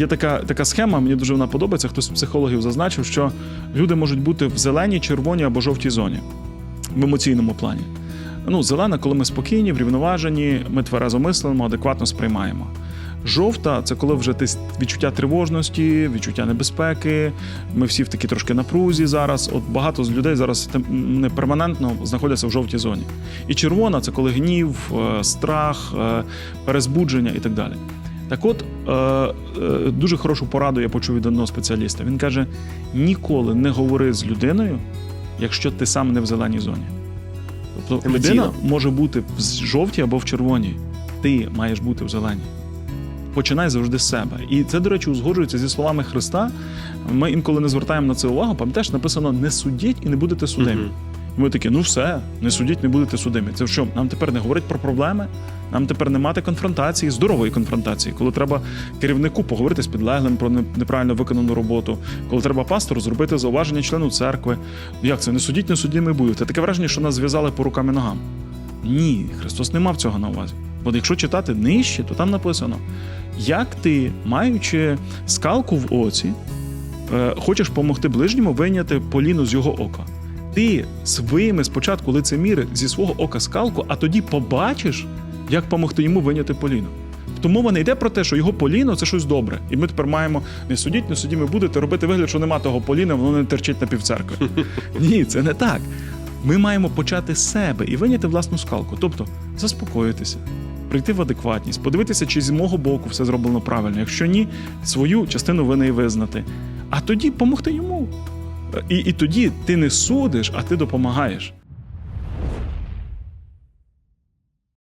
є така, така схема, мені дуже вона подобається. Хтось з психологів зазначив, що люди можуть бути в зеленій, червоній або жовтій зоні в емоційному плані. Ну, зелена, коли ми спокійні, врівноважені, ми тверезо мислимо, адекватно сприймаємо. Жовта це коли вже ти відчуття тривожності, відчуття небезпеки. Ми всі в такій трошки напрузі зараз. От багато з людей зараз не перманентно знаходяться в жовтій зоні. І червона це коли гнів, е, страх, е, перезбудження і так далі. Так от, е, е, дуже хорошу пораду я почув від одного спеціаліста. Він каже: ніколи не говори з людиною, якщо ти сам не в зеленій зоні. Тобто Емоційно. людина може бути в жовтій або в червоній. Ти маєш бути в зеленій. Починай завжди з себе. І це, до речі, узгоджується зі словами Христа. Ми інколи не звертаємо на це увагу. Пам'ятаєш, написано: не судіть і не будете судимі. Ми такі, ну все, не судіть, не будете судимі. Це що? Нам тепер не говорить про проблеми, нам тепер не мати конфронтації, здорової конфронтації, коли треба керівнику поговорити з підлеглим про неправильно виконану роботу, коли треба пастору зробити зауваження члену церкви. Як це? Не судіть, не судімі будете. Таке враження, що нас зв'язали по рукам і ногам. Ні, Христос не мав цього на увазі. Бо якщо читати нижче, то там написано: як ти, маючи скалку в оці, е, хочеш допомогти ближньому вийняти поліну з його ока. Ти своїми спочатку лицеміри зі свого ока скалку, а тоді побачиш, як допомогти йому вийняти поліну. Тобто мова не йде про те, що його поліно це щось добре. І ми тепер маємо не судіть, не судімо будете робити вигляд, що нема того поліна, воно не терчить на півцеркви. Ні, це не так. Ми маємо почати з себе і виняти власну скалку. Тобто заспокоїтися, прийти в адекватність, подивитися, чи з мого боку все зроблено правильно. Якщо ні, свою частину вини і визнати. А тоді допомогти йому. І, і тоді ти не судиш, а ти допомагаєш.